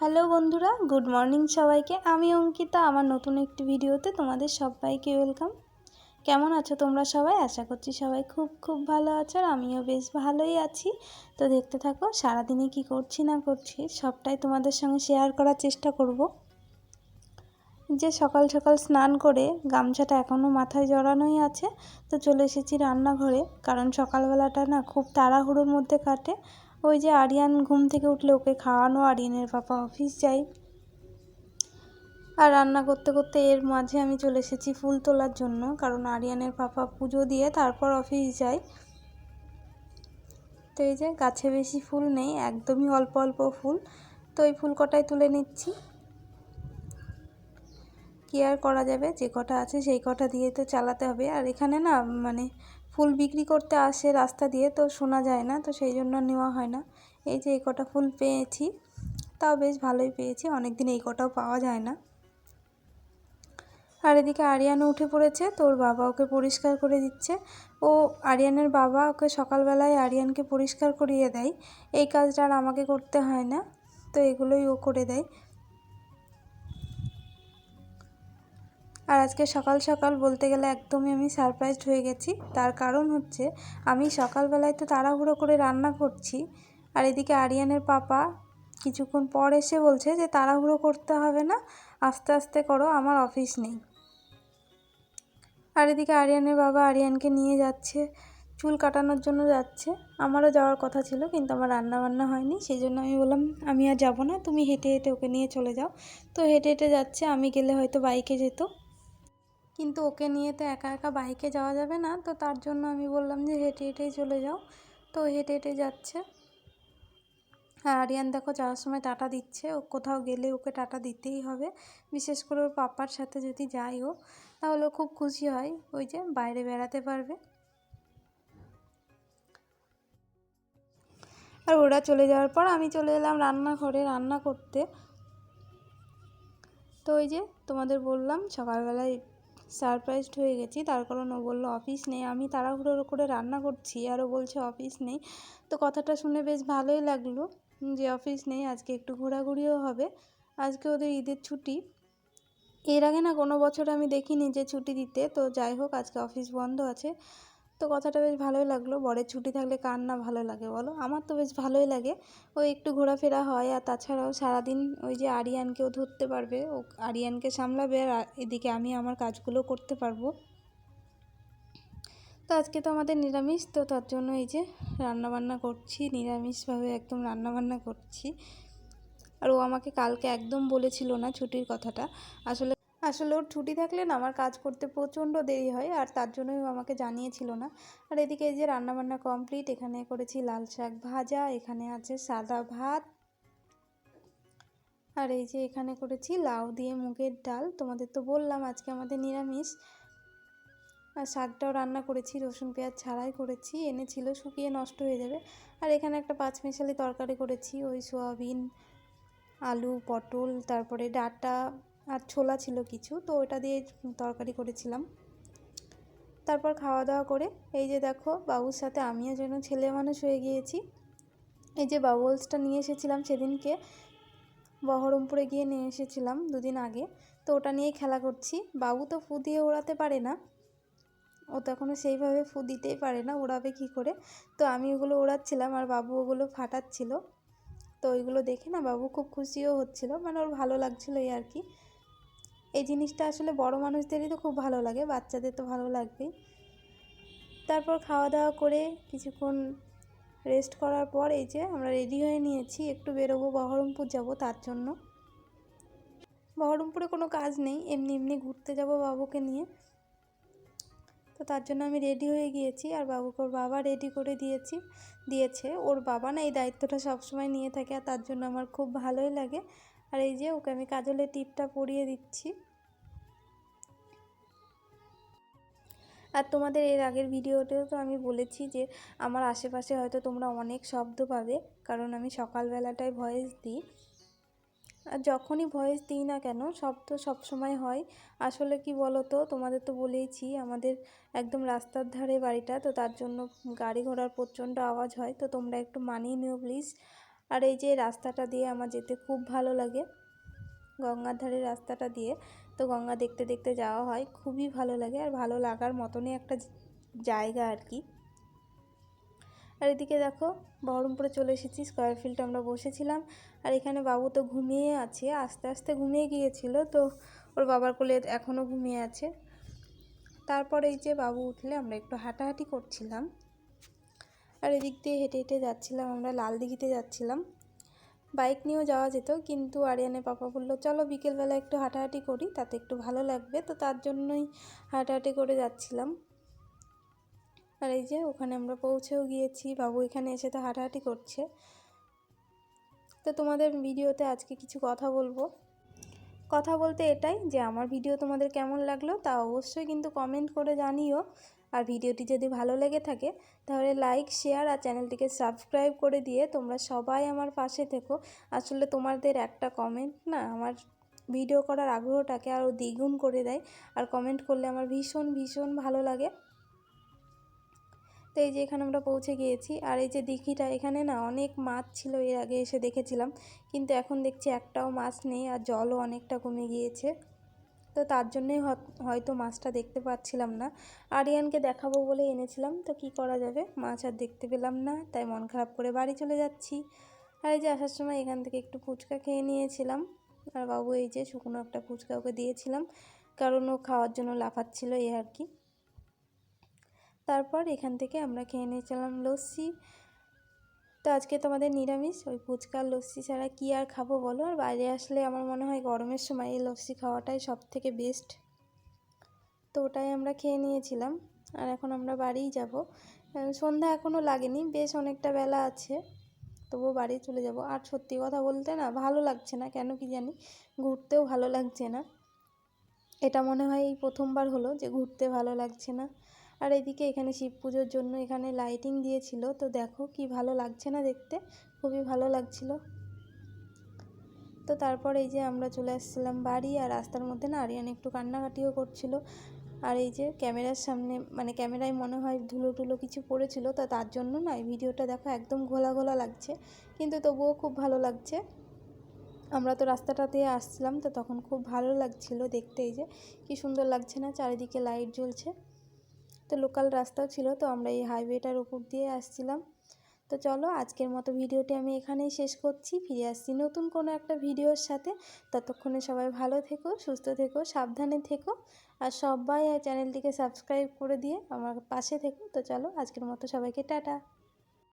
Hello বন্ধুরা, good morning সবাইকে। আমি অঙ্কিতা, আমার নতুন একটি ভিডিওতে তোমাদের সবাইকে ওয়েলকাম। কেমন আছো তোমরা সবাই? আশা করছি সবাই খুব খুব ভালো আছো আর আমিও বেশ ভালোই আছি। তো দেখতে থাকো, সারাদিনে কি করছি না করছি সবটাই তোমাদের সঙ্গে শেয়ার করার চেষ্টা করব। যে সকাল সকাল স্নান করে গামছাটা এখনও মাথায় জড়ানোই আছে, তো চলে এসেছি রান্নাঘরে। কারণ সকালবেলাটা না খুব তাড়াহুড়োর মধ্যে কাটে। ওই যে আরিয়ান ঘুম থেকে উঠলে ওকে খাওয়ানো, আরিয়ানের পাপা অফিস যাই। আর রান্না করতে করতে এর মাঝে আমি চলে এসেছি ফুল তোলার জন্য, কারণ আরিয়ানের পাপা পুজো দিয়ে তারপর অফিস যায় তো এই যে গাছে বেশি ফুল নেই, একদমই অল্প অল্প ফুল। তো এই ফুল কটাই তুলে নিচ্ছি? কি আর করা যাবে? যে কটা আছে সেই কটা দিয়ে তো চালাতে হবে। আর এখানে না মানে ফুল বিক্রি করতে আসে রাস্তা দিয়ে, তো শোনা যায় না, তো সেই জন্য নেওয়া হয় না। এই যে এই কটা ফুল পেয়েছি, তাও বেশ ভালোই পেয়েছি অনেক দিন এই কটাও পাওয়া যায় না। আর এদিকে আরিয়ানও উঠে পড়েছে তোর বাবা ওকে পরিষ্কার করে দিচ্ছে। ও আরিয়ানের বাবা ওকে সকালবেলায় আরিয়ানকে পরিষ্কার করিয়ে দেয়। এই কাজটা আর আমাকে করতে হয় না, তো এগুলোই ও করে দেয়। আর আজকে সকাল সকাল বলতে গেলে একদমই আমি সারপ্রাইজড হয়ে গেছি। তার কারণ হচ্ছে, আমি সকালবেলায় তো তাড়াহুড়ো করে রান্না করছি। আর এদিকে আরিয়ানের পাপা কিছুক্ষণ পর এসে বলছে যে, তাড়াহুড়ো করতে হবে না, আস্তে আস্তে করো, আমার অফিস নেই। আর এদিকে আরিয়ানের বাবা আরিয়ানকে নিয়ে যাচ্ছে, চুল কাটানোর জন্য যাচ্ছে। আমারও যাওয়ার কথা ছিল, কিন্তু আমার রান্না বান্না হয়নি। সেই জন্য আমি বললাম, আমি আর যাব না, তুমি হেঁটে হেঁটে ওকে নিয়ে চলে যাও। তো হেঁটে হেঁটে যাচ্ছে, আমি গেলে হয়তো বাইকে যেত। কিন্তু ওকে নিয়ে তো একা একা বাইকে যাওয়া যাবে না, তো তার জন্য আমি বললাম যে হেঁটে হেঁটেই চলে যাও। তো হেঁটে হেঁটে যাচ্ছে। আর আরিয়ান দেখো যাওয়ার সময় টাটা দিচ্ছে, ও কোথাও গেলে ওকে টাটা দিতেই হবে। বিশেষ করে ওর পাপার সাথে যদি যাই ও, তাহলে খুব খুশি হয়, ওই যে বাইরে বেড়াতে পারবে। আর ওরা চলে যাওয়ার পর আমি চলে এলাম রান্নাঘরে রান্না করতে। তো ওই যে তোমাদের বললাম সকালবেলায় সারপ্রাইজড হয়ে গেছি। তার কারণ ও বলল, অফিস নেই, আমি তাড়াহুড়ো করে রান্না করছি। আর ও বলছে, অফিস নেই। তো কথাটা শুনে বেশ ভালোই লাগল যে, অফিস নেই, আজকে একটু ঘোরাঘুরিও হবে। আজকে ওদের ঈদের ছুটি। এর আগে না কোনো বছর আমি দেখিনি যে ছুটি দিতে। তো যাই হোক, আজকে অফিস বন্ধ আছে। তো কথাটা বেশ ভালোই লাগল। বরের ছুটি থাকলে কার না ভালো লাগে বলো? আমার তো বেশ ভালোই লাগে। ওই একটু ঘোরাফেরা হয় আর তাছাড়াও সারাদিন ওই যে আরিয়ানকেও ধরতে পারবে। ও আরিয়ানকে সামলাবে আর এদিকে আমি আমার কাজগুলো করতে পারব। তো আজকে তো আমাদের নিরামিষ, তো তার জন্য এই যে রান্নাবান্না করছি, নিরামিষভাবে একদম রান্নাবান্না করছি। আর ও আমাকে কালকে একদম বলেছিল না ছুটির কথাটা। আসলে আসলে ওর ছুটি থাকলে না আমার কাজ করতে প্রচণ্ড দেরি হয়, আর তার জন্যই আমাকে জানিয়েছিল না। আর এদিকে এই যে রান্নাবান্না কমপ্লিট এখানে করেছি লাল শাক ভাজা, এখানে আছে সাদা ভাত। আর এই যে এখানে করেছি লাউ দিয়ে মুগের ডাল, তোমাদের তো বললাম আজকে আমাদের নিরামিষ। আর শাকটাও রান্না করেছি, রসুন পেঁয়াজ ছাড়াই করেছি, এনেছিল শুকিয়ে নষ্ট হয়ে যাবে। আর এখানে একটা পাঁচমিশালি তরকারি করেছি, ওই সোয়াবিন, আলু, পটল, তারপরে ডাটা আর ছোলা ছিল কিছু, তো ওটা দিয়ে তরকারি করেছিলাম। তারপর খাওয়া দাওয়া করে, এই যে দেখো বাবুর সাথে আমিও যেন ছেলে মানুষ হয়ে গিয়েছি। এই যে বাবলসটা নিয়ে এসেছিলাম সেদিনকে, বহরমপুরে গিয়ে নিয়ে এসেছিলাম দুদিন আগে, তো ওটা নিয়েই খেলা করছি। বাবু তো ফু দিয়ে ওড়াতে পারে না, ও তো এখনও সেইভাবে ফু দিতেই পারে না, ওড়াবে কী করে? তো আমি ওগুলো ওড়াচ্ছিলাম আর বাবু ওগুলো ফাটাচ্ছিল। তো ওইগুলো দেখে না বাবু খুব খুশিও হচ্ছিল মানে ওর ভালো লাগছিল এই আর কি। এই জিনিসটা আসলে বড় মানুষদেরই তো খুব ভালো লাগে, বাচ্চাদের তো ভালো লাগবেই। তারপর খাওয়া দাওয়া করে কিছুক্ষণ রেস্ট করার পর এই যে আমরা রেডি হয়ে নিয়েছি, একটু বেরোবো, বহরমপুর যাব তার জন্য। বহরমপুরে কোনো কাজ নেই, এমনি এমনি ঘুরতে যাব বাবুকে নিয়ে। তো তার জন্য আমি রেডি হয়ে গিয়েছি, আর বাবুকে ওর বাবা রেডি করে দিয়েছি, দিয়েছে। ওর বাবা না এই দায়িত্বটা সবসময় নিয়ে থাকে, আর তার জন্য আমার খুব ভালোই লাগে। আর এই যে ওকে আমি কাজলের টিপটা পরিয়ে দিচ্ছি। আর তোমাদের এর আগের ভিডিওতেও তো আমি বলেছি যে, আমার আশেপাশে হয়তো তোমরা অনেক শব্দ পাবে, কারণ আমি সকালবেলাটায় ভয়েস দিই। আর যখনই ভয়েস দিই না কেন, শব্দ সবসময় হয়। আসলে কি বলো তো তোমাদের তো বলেইছি, আমাদের একদম রাস্তার ধারে বাড়িটা, তো তার জন্য গাড়ি ঘোড়ার প্রচণ্ড আওয়াজ হয়। তো তোমরা একটু মানিয়ে নিও প্লিজ আর এই যে রাস্তাটা দিয়ে আমার যেতে খুব ভালো লাগে, গঙ্গার ধারে রাস্তাটা দিয়ে। তো গঙ্গা দেখতে দেখতে যাওয়া হয়। খুবই ভালো লাগে আর ভালো লাগার মতনই একটা জায়গা আর কি। আর এদিকে দেখো, বহরমপুরে চলে এসেছি স্কোয়ার ফিল্ডে আমরা বসেছিলাম। আর এখানে বাবু তো ঘুমিয়ে আছে, আস্তে আস্তে ঘুমিয়ে গিয়েছিল, তো ওর বাবার কোলে এখনও ঘুমিয়ে আছে। তারপর এই যে বাবু উঠলে আমরা একটু হাঁটাহাঁটি করছিলাম। আর এদিক দিয়ে হেঁটে হেঁটে যাচ্ছিলাম, আমরা লাল দিঘিতে যাচ্ছিলাম। বাইক নিয়েও যাওয়া যেত, কিন্তু আরিয়ানের পাপা বলল, চলো বিকেলবেলা একটু হাঁটাহাঁটি করি, তাতে একটু ভালো লাগবে। তো তার জন্যই হাঁটাহাঁটি করে যাচ্ছিলাম। আর এই যে ওখানে আমরা পৌঁছেও গিয়েছি, বাবু এখানে এসে তো হাঁটাহাঁটি করছে। তো তোমাদের ভিডিওতে আজকে কিছু কথা বলব। কথা বলতে এটাই যে, আমার ভিডিও তোমাদের কেমন লাগল তা অবশ্যই কিন্তু কমেন্ট করে জানিও। আর ভিডিওটি যদি ভালো লেগে থাকে, তাহলে লাইক শেয়ার আর চ্যানেলটিকে সাবস্ক্রাইব করে দিয়ে তোমরা সবাই আমার পাশে থেকো। আসলে তোমাদের একটা কমেন্ট না, আমার ভিডিও করার আগ্রহটাকে আরও দ্বিগুণ করে দেয় আর কমেন্ট করলে আমার ভীষণ ভীষণ ভালো লাগে। তো এই যে এখানে আমরা পৌঁছে গিয়েছি, আর এই যে দিঘিটা, এখানে না অনেক মাছ ছিল, এর আগে এসে দেখেছিলাম। কিন্তু এখন দেখছি একটাও মাছ নেই আর জলও অনেকটা কমে গিয়েছে। তো তার জন্যই হয়তো মাছটা দেখতে পাচ্ছিলাম না। আরিয়ানকে দেখাবো বলে এনেছিলাম, তো কি করা যাবে? মাছ আর দেখতে পেলাম না, তাই মন খারাপ করে বাড়ি চলে যাচ্ছি। আর এই যে আসার সময় এখান থেকে একটু ফুচকা খেয়ে নিয়েছিলাম। আর বাবু এই যে শুকনো একটা ফুচকা ওকে দিয়েছিলাম, কারণ ও খাওয়ার জন্য লাফাচ্ছিল এই আর কি। তারপর এখান থেকে আমরা খেয়ে নিয়েছিলাম লস্যি। তো আজকে তোমাদের নিরামিষ, ওই ফুচকার লস্যি ছাড়া কী আর খাব বলো? আর বাইরে আসলে আমার মনে হয় গরমের সময় এই লস্যি খাওয়াটাই সব থেকে বেস্ট তো ওটাই আমরা খেয়ে নিয়েছিলাম, আর এখন আমরা বাড়িই যাব। সন্ধ্যা এখনও লাগেনি, বেশ অনেকটা বেলা আছে, তবুও বাড়ি চলে যাব। আর সত্যি কথা বলতে না, ভালো লাগছে না, কেন কি জানি, ঘুরতেও ভালো লাগছে না। এটা মনে হয় এই প্রথমবার হলো যে ঘুরতে ভালো লাগছে না। আর এদিকে এখানে শিব পুজোর জন্য এখানে লাইটিং দিয়েছিল। তো দেখো কি ভালো লাগছে না দেখতে? খুবই ভালো লাগছিল। তো তারপর এই যে আমরা চলে আসছিলাম বাড়ি আর রাস্তার মধ্যে না আরিয়ান একটু কান্নাকাটিও করছিল। আর এই যে ক্যামেরার সামনে মানে ক্যামেরায় মনে হয় ধুলো টুলো কিছু পড়েছিল। তো তার জন্য না এই ভিডিওটা দেখো একদম ঘোলা ঘোলা লাগছে। কিন্তু তবুও খুব ভালো লাগছে। আমরা তো রাস্তাটা দিয়ে আসছিলাম তো তখন খুব ভালো লাগছিল দেখতে এই যে। কি সুন্দর লাগছে না? চারিদিকে লাইট জ্বলছে। তো লোকাল রাস্তাও ছিল, তো আমরা এই হাইওয়েটার উপর দিয়ে আসছিলাম। তো চলো আজকের মতো ভিডিওটি আমি এখানেই শেষ করছি। ফিরে আসছি নতুন কোনো একটা ভিডিওর সাথে। ততক্ষণে সবাই ভালো থেকো, সুস্থ থেকো, সাবধানে থেকো আর সবাই চ্যানেলটিকে সাবস্ক্রাইব করে দিয়ে আমার পাশে থেকো। তো চলো আজকের মতো সবাইকে টাটা।